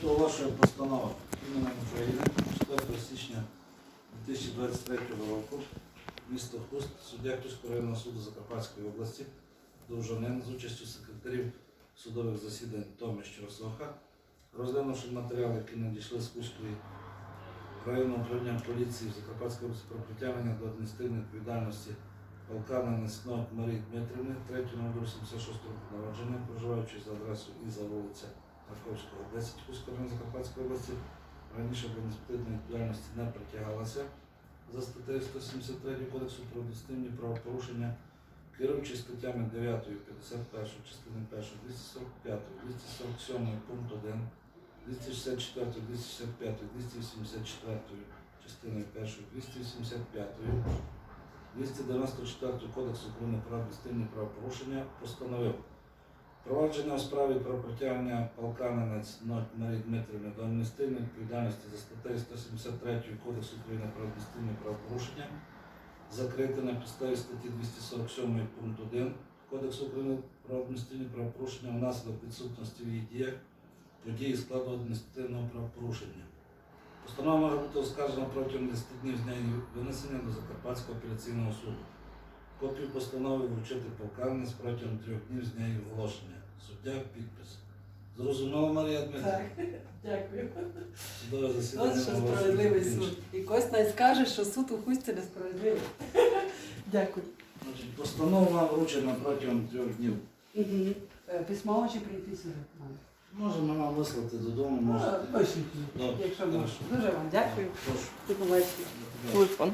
суд оголошує постанову іменем України 4 січня 2023 року. Місто Хуст, суддя Хустського районного суду Закарпатської області, Довжанин з участю секретарів судових засідань Томиш Росоха, розглянувши матеріали, які надійшли з Хуської районного управління поліції в Закарпатській області про притягнення до адміністративної відповідальності Полкана Неснот Марії Дмитрівни, 3 номер 76 року народження, проживаючи за адресою і за вулиця Марковського, 10 Хуського району Закарпатської області, раніше до адміністративної відповідальності не притягалася. За статтею 173 Кодексу про адміністративні правопорушення, керуючи статтями 9, 51 частини 1, 245, 247 пункт 1, 264, 265, 284 частиною 1, 285, 294 Кодексу України про адміністративні правопорушення постановив провадження у справі про притягнення полканець Марії Дмитрівни до адміністративної відповідальності за статтею 173 Кодексу України про адміністративні правопорушення закрите на підставі статті 247 пункт 1 Кодексу України про адміністративні правопорушення внаслідок відсутності в її діях події складу адміністративного правопорушення. Постанова може бути оскаржена протягом 10 днів з дня її винесення до Закарпатського апеляційного суду. Копію постанови вручити полкарниць протягом трьох днів з дня її оголошення. Суддя підпис. Зрозуміло, Марія Дмитрівна? Так, дякую. Судове засідання. Ось що справедливий суд. І Костя скаже, що суд у хусті несправедливий. Дякую. Значить, постанова вручена протягом трьох днів. Угу. Письмово чи прийти сюди? Можемо вам вислати додому, А, можете. Добре, якщо можна. хорошо. Дуже вам дякую. Прошу. До побачення. Телефон.